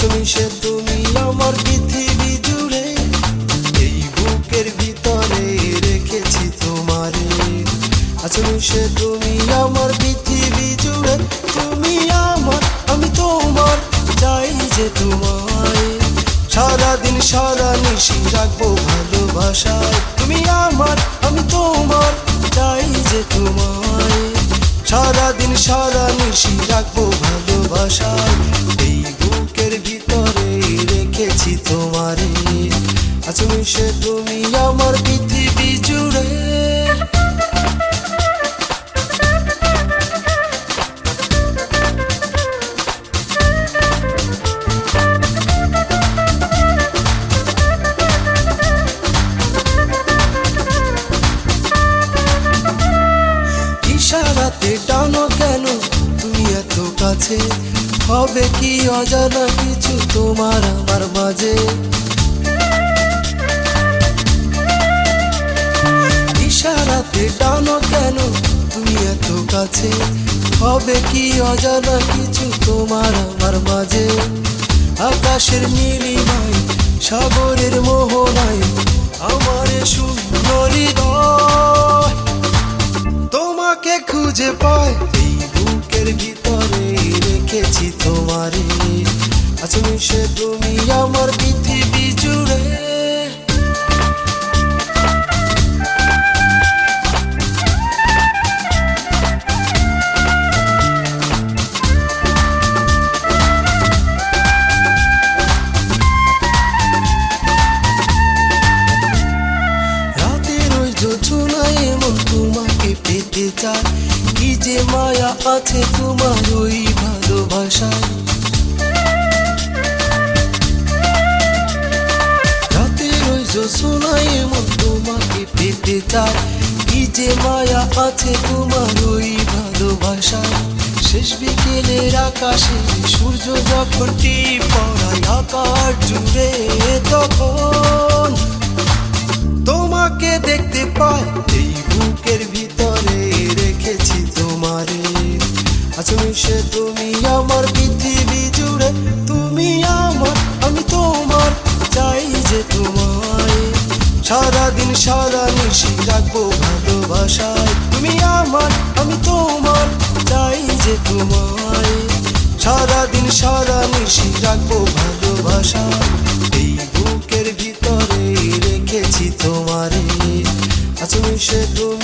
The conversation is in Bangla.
তুমি সে তুমি আমার পৃথিবী জুড়ে, এই বুকের ভিতরে রেখেছি তোমারে। আজ সে তুমি আমার পৃথিবী জুড়ে, তুমি আমার, আমি তোমার, চাই যে তোমায়। সারাদিন সারা নিশি রাখব ভালোবাসায়, তুমি আমার, আমি তোমার। মিশে তুমি আমার পৃথিবী জুড়ে। ইশারাতে টানো কেন তুমি এত কাছে? হবে কি অজানা কিছু তোমার আমার মাঝে? টানো কেন? তুমি এত কাছে। হবে কি অজানা কিছু তোমার আমার মাঝে? আকাশের নীলিমায়, সাগরের মোহনায়, আমার সুন্দর তোমাকে খুঁজে পাই এই বুকের ভিতরে রেখেছি তোমারে। আছো মিশে তুমি আমার পৃথিবী চায় কি যে মায়া আছে তোমার ওই ভালোবাসায়। রাতের এমন তোমাকে পেতে চায় কি যে মায়া আছে তোমার ওই ভালোবাসায়। শেষ বিকেলের আকাশে সূর্য যখন টিপ পড়ায়, আকাশ জুড়ে তখন তোমাকে দেখতে পাই। এই মিশে তুমি আমার পৃথিবী জুড়ে, তুমি আমার, আমি তোমার, চাই যে তোমায়। সারাদিন সারা নিশি রাখব ভালোবাসায়। তুমি আমার, আমি তোমার, চাই যে তোমায়। সারাদিন সারা নিশি রাখব ভালোবাসায়। এই বুকের ভিতরে রেখেছি তোমারে। আছো মিশে তুমি